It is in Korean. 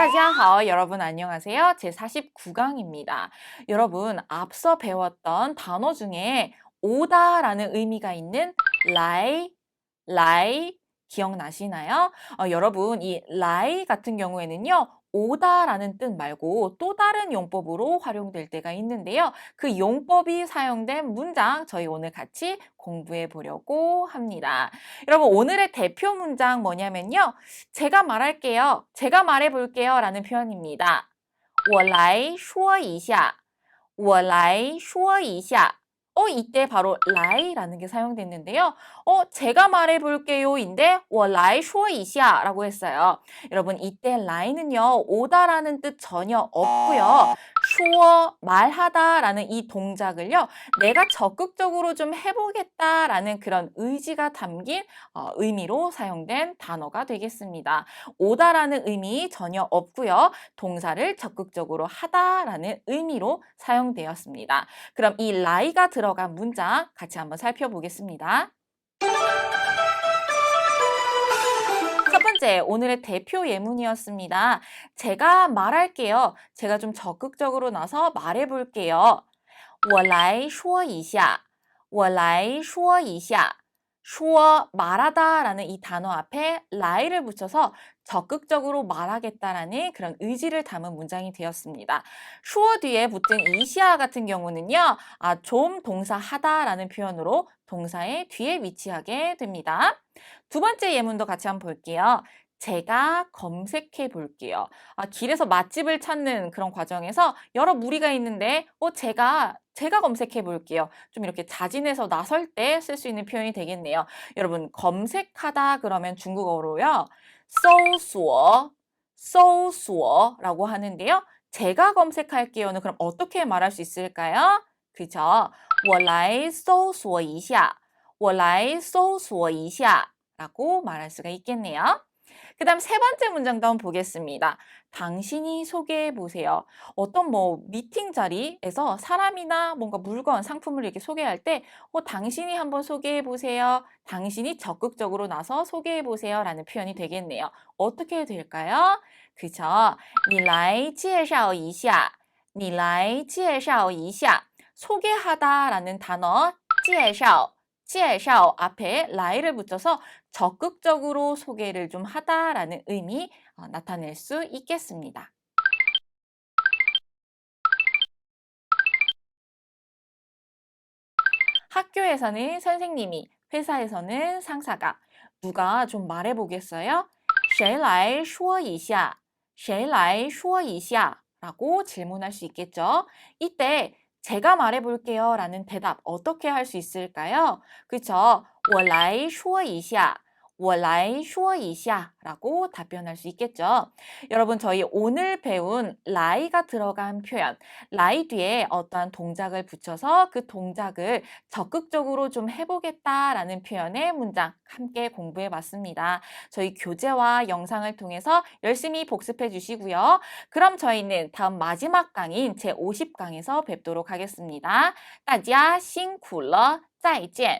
大家好, 여러분 안녕하세요. 제 49강입니다. 여러분, 앞서 배웠던 단어 중에 오다라는 의미가 있는 라이, 라이 기억나시나요? 어, 여러분, 이 라이 같은 경우에는요. 오다라는 뜻 말고 또 다른 용법으로 활용될 때가 있는데요. 그 용법이 사용된 문장 저희 오늘 같이 공부해 보려고 합니다. 여러분 오늘의 대표 문장 뭐냐면요. 제가 말할게요. 제가 말해 볼게요 라는 표현입니다. 我来说一下.我来说一下. 어, 이때 바로 라이라는 게 사용됐는데요. 어, 제가 말해 볼게요인데 워 라이 쇼이시야라고 했어요. 여러분 이때 라이는요. 오다라는 뜻 전혀 없고요. 슈어 말하다라는 이 동작을요, 내가 적극적으로 좀 해보겠다라는 그런 의지가 담긴 어, 의미로 사용된 단어가 되겠습니다. 오다라는 의미 전혀 없고요. 동사를 적극적으로 하다라는 의미로 사용되었습니다. 그럼 이 라이가 들어간 문장 같이 한번 살펴보겠습니다. 번째, 오늘의 대표 예문이었습니다. 제가 말할게요. 제가 좀 적극적으로 나서 말해볼게요. 我来说一下.我来说一下. 说 말하다라는 이 단어 앞에 라이를 붙여서 적극적으로 말하겠다라는 그런 의지를 담은 문장이 되었습니다. 슈어 뒤에 붙은 이시아 같은 경우는요, 아, 좀 동사 하다라는 표현으로 동사의 뒤에 위치하게 됩니다. 두 번째 예문도 같이 한번 볼게요. 제가 검색해 볼게요. 아, 길에서 맛집을 찾는 그런 과정에서 여러 무리가 있는데, 어, 제가, 제가 검색해 볼게요. 좀 이렇게 자진해서 나설 때 쓸 수 있는 표현이 되겠네요. 여러분, 검색하다 그러면 중국어로요. 搜索,搜索라고 하는데요. 제가 검색할게요는 그럼 어떻게 말할 수 있을까요? 그죠? 我来搜索一下.我来搜索一下. 라고 말할 수가 있겠네요. 그 다음 세 번째 문장도 한번 보겠습니다. 당신이 소개해 보세요. 어떤 뭐 미팅 자리에서 사람이나 뭔가 물건, 상품을 이렇게 소개할 때, 어, 당신이 한번 소개해 보세요. 당신이 적극적으로 나서 소개해 보세요. 라는 표현이 되겠네요. 어떻게 될까요? 그죠? 你来介绍一下.你来介绍一下. 소개하다 라는 단어, 介绍. 介绍 앞에 라이를 붙여서 적극적으로 소개를 좀 하다라는 의미 어, 나타낼 수 있겠습니다. 학교에서는 선생님이, 회사에서는 상사가 누가 좀 말해 보겠어요? 谁来说一下?谁来说一下? 라고 질문할 수 있겠죠. 이때 제가 말해볼게요 라는 대답 어떻게 할 수 있을까요? 그쵸? 我来说一下. 我来说一下 라고 답변할 수 있겠죠. 여러분 저희 오늘 배운 라이가 들어간 표현 라이 뒤에 어떠한 동작을 붙여서 그 동작을 적극적으로 좀 해보겠다라는 표현의 문장 함께 공부해 봤습니다. 저희 교재와 영상을 통해서 열심히 복습해 주시고요. 그럼 저희는 다음 마지막 강인 제50강에서 뵙도록 하겠습니다. 大家辛苦了，再见。